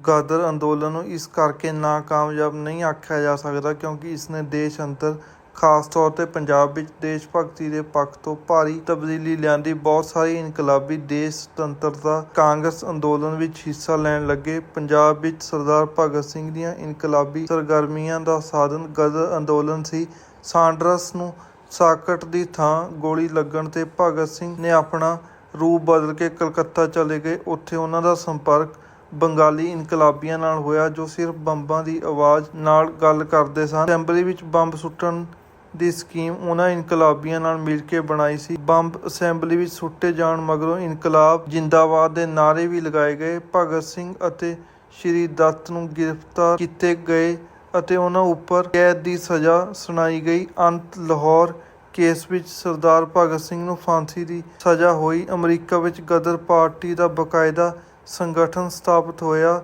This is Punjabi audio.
ਗਦਰ ਅੰਦੋਲਨ ਨੂੰ ਇਸ ਕਰਕੇ ਨਾਕਾਮਯਾਬ ਨਹੀਂ ਆਖਿਆ ਜਾ ਸਕਦਾ ਕਿਉਂਕਿ ਇਸਨੇ ਦੇਸ਼ ਅੰਦਰ, ਖਾਸ ਤੌਰ ਤੇ ਪੰਜਾਬ ਵਿੱਚ, ਦੇਸ਼ ਭਗਤੀ ਦੇ ਪੱਖ ਤੋਂ ਭਾਰੀ ਤਬਦੀਲੀ ਲਿਆਂਦੀ। ਬਹੁਤ ਸਾਰੇ ਇਨਕਲਾਬੀ ਦੇਸ਼ ਸੁਤੰਤਰਤਾ ਕਾਂਗਰਸ ਅੰਦੋਲਨ ਵਿੱਚ ਹਿੱਸਾ ਲੈਣ ਲੱਗੇ। ਪੰਜਾਬ ਵਿੱਚ ਸਰਦਾਰ ਭਗਤ ਸਿੰਘ ਦੀਆਂ ਇਨਕਲਾਬੀ ਸਰਗਰਮੀਆਂ ਦਾ ਸਾਧਨ ਗਦਰ ਅੰਦੋਲਨ ਸੀ। ਸਾਂਡਰਸ ਨੂੰ ਸਾਕਟ ਦੀ ਥਾਂ ਗੋਲੀ ਲੱਗਣ ਤੇ ਭਗਤ ਸਿੰਘ ਨੇ ਆਪਣਾ ਰੂਪ ਬਦਲ ਕੇ ਕਲਕੱਤਾ ਚਲੇ ਗਏ। ਉੱਥੇ ਉਹਨਾਂ ਦਾ ਸੰਪਰਕ ਬੰਗਾਲੀ ਇਨਕਲਾਬੀਆਂ ਨਾਲ ਹੋਇਆ ਜੋ ਸਿਰਫ ਬੰਬਾਂ ਦੀ ਆਵਾਜ਼ ਨਾਲ ਗੱਲ ਕਰਦੇ ਸਨ। ਅਸੈਂਬਲੀ ਵਿੱਚ ਬੰਬ ਸੁੱਟਣ ਦੀ ਸਕੀਮ ਉਹਨਾਂ ਇਨਕਲਾਬੀਆਂ ਨਾਲ ਮਿਲ ਕੇ ਬਣਾਈ ਸੀ। ਬੰਬ ਅਸੈਂਬਲੀ ਵਿੱਚ ਸੁੱਟੇ ਜਾਣ ਮਗਰੋਂ ਇਨਕਲਾਬ ਜਿੰਦਾਬਾਦ ਦੇ ਨਾਅਰੇ ਵੀ ਲਗਾਏ ਗਏ। ਭਗਤ ਸਿੰਘ ਅਤੇ ਸ਼੍ਰੀ ਦੱਤ ਨੂੰ ਗ੍ਰਿਫਤਾਰ ਕੀਤੇ ਗਏ ਅਤੇ ਉਹਨਾਂ ਉੱਪਰ ਕੈਦ ਦੀ ਸਜ਼ਾ ਸੁਣਾਈ ਗਈ। ਅੰਤ ਲਾਹੌਰ ਕੇਸ ਵਿੱਚ ਸਰਦਾਰ ਭਗਤ ਸਿੰਘ ਨੂੰ ਫਾਂਸੀ ਦੀ ਸਜ਼ਾ ਹੋਈ। ਅਮਰੀਕਾ ਵਿੱਚ ਗਦਰ ਪਾਰਟੀ ਦਾ ਬਕਾਇਦਾ ਸੰਗਠਨ ਸਥਾਪਿਤ ਹੋਇਆ